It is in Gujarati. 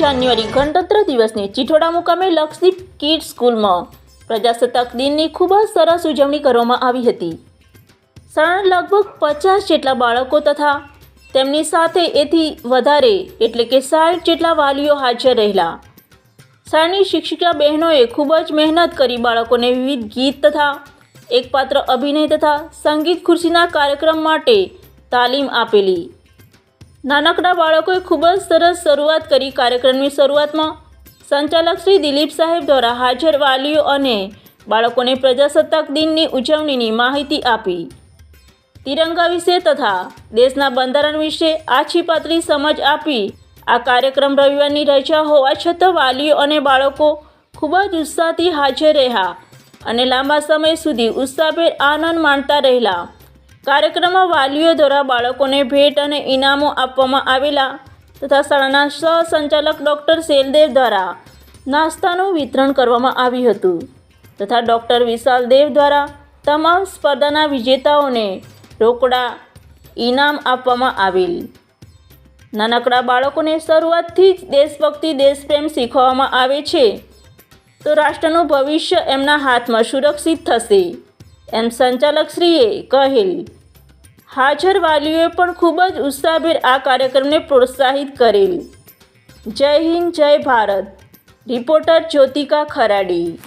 જાન્યુઆરી ગણતંત્ર દિવસની ચિઠોડા મુકામે લક્ષદીપ કિડ સ્કૂલમાં. પ્રજાસત્તાક દિનની ખૂબ જ સરસ ઉજવણી કરવામાં આવી હતી. શરણ લગભગ પચાસ જેટલા બાળકો તથા તેમની સાથે એથી વધારે એટલે કે સાઠ જેટલા વાલીઓ હાજર રહેલા. શાળાની શિક્ષિકા બહેનોએ ખૂબ જ મહેનત કરી બાળકોને વિવિધ ગીત તથા એકપાત્ર અભિનય તથા સંગીત ખુરશીના કાર્યક્રમ માટે તાલીમ આપેલી. નાનકડા બાળકોએ ખૂબ જ સરસ શરૂઆત કરી કાર્યક્રમની શરૂઆતમાં સંચાલક શ્રી દિલીપ સાહેબ દ્વારા હાજર વાલીઓ અને બાળકોને પ્રજાસત્તાક દિનની ઉજવણીની માહિતી આપી. તિરંગા વિશે તથા દેશના બંધારણ વિશે આછી પાતળી સમજ આપી આ કાર્યક્રમ રવિવારની રજા હોવા છતાં વાલીઓ અને બાળકો ખૂબ જ ઉત્સાહથી હાજર રહ્યા અને લાંબા સમય સુધી ઉત્સાહભેર આનંદ માણતા રહેલા. કાર્યક્રમમાં વાલીઓ દ્વારા બાળકોને ભેટ અને ઇનામો આપવામાં આવેલા તથા શાળાના સહસંચાલક ડૉક્ટર શેલદેવ દ્વારા નાસ્તાનું વિતરણ કરવામાં આવ્યું હતું તથા ડૉક્ટર વિશાલ દેવ દ્વારા તમામ સ્પર્ધાના વિજેતાઓને રોકડા ઇનામ આપવામાં આવેલ. નાનકડા બાળકોને શરૂઆતથી જ દેશભક્તિ, દેશપ્રેમ શીખવવામાં આવે છે. તો રાષ્ટ્રનું ભવિષ્ય એમના હાથમાં સુરક્ષિત થશે. એમ સંચાલકશ્રીએ કહેલ. હાજર વાલીઓએ પણ ખૂબ જ ઉત્સાહભેર આ કાર્યક્રમને પ્રોત્સાહિત કરેલ. જય હિન્દ, જય ભારત. રિપોર્ટર જ્યોતિકા ખરાડી.